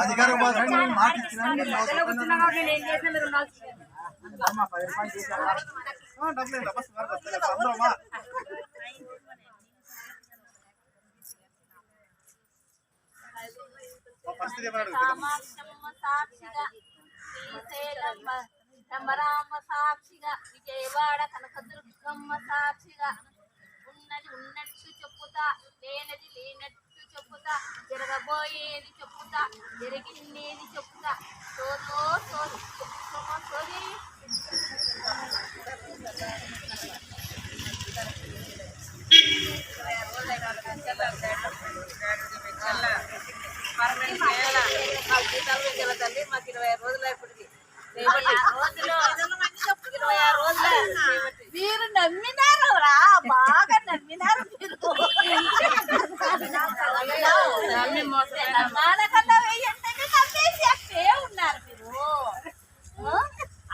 అధికారం మాట ఇచ్చినాను, సాక్షిగా శ్రీశైలమ్మ రమరామ సాక్షిగా విజయవాడ కనకదుర్గమ్మ సాక్షిగా ఉన్నది ఉన్నట్టు చెప్పుతా లేనది లేనట్టు చెప్పుతా. జరగబోయేది చెప్పుతా. జరిగిందేది చెప్పుతా. సోదో సోది సోది మాకు ఇరవై ఆరు రోజులు ఇప్పటికి మీరు నమ్మిన రా బాగా నమ్మినారు మీరు అట్టే ఉన్నారు మీరు. ఆ?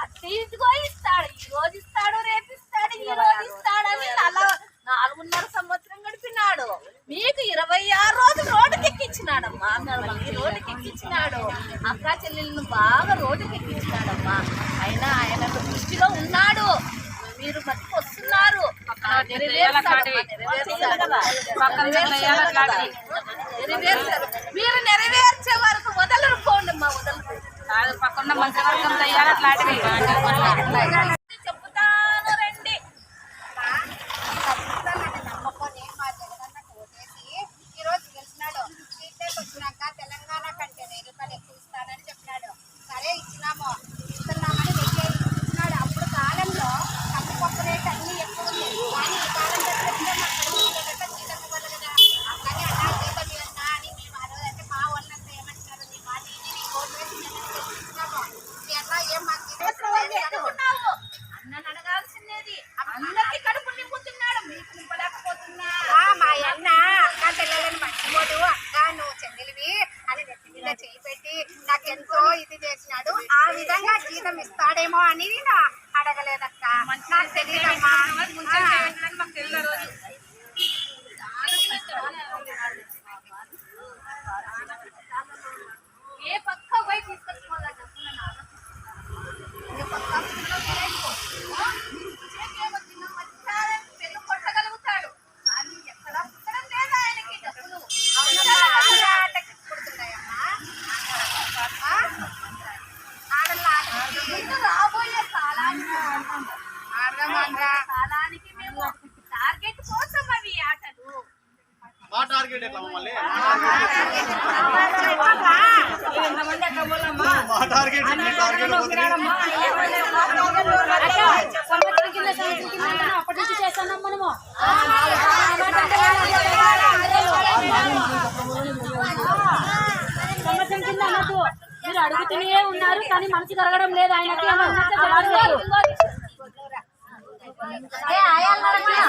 అట్టే ఇదిగో ఇస్తాడు. ఈ రోజు ఇస్తాడు రేపు ఇస్తాడు ఈ రోజు ఇస్తాడు అని అలా నాలుగున్నర సంవత్సరం గడిపినాడు. మీకు ఇరవై ఆరు రోజులు రోడ్డుకి ఎక్కించినాడమ్మా మిమ్మల్ని రోడ్డుకి ఎక్కించినాడు అక్క బాగా రోడ్డుకి ఎక్కించినాడమ్మా అయినా ఆయన దృష్టిలో ఉన్నాడు. మీరు బతికి వస్తున్నారు. నెరవేరుస్తాడు. నెరవేర్చారు. మీరు నెరవేర్చే వరకు వదలరు కాదు పక్కన మంత్రివర్గం దయ్యాలు అట్లాంటివి ఇది చేసినాడు. ఆ విధంగా జీతం ఇస్తాడేమో అని నేను అడగలేదక్క. నాకు తెలియదమ్మా కాలానికి ఆడదాం ఆంధ్ర. కాలానికి మేము టార్గెట్ కోసం అవి ఈ ఆటలు. మా టార్గెట్ ఎట్లా మమ్మల్ని? చెప్పమ్మా. ఎంతమంది అక్కడ పోలమ్మా మా టార్గెట్ మీ టార్గెట్ పోతుంది సంవత్సరం కింద సంవత్సరం కింద అప్పటి నుంచి చేస్తున్నాం మనము సంవత్సరం కింద అనొద్దు మీరు అడుగుతూనే ఉన్నారు కానీ మనసు కరగడం లేదు ఆయనకి 哎呀呀 ayah.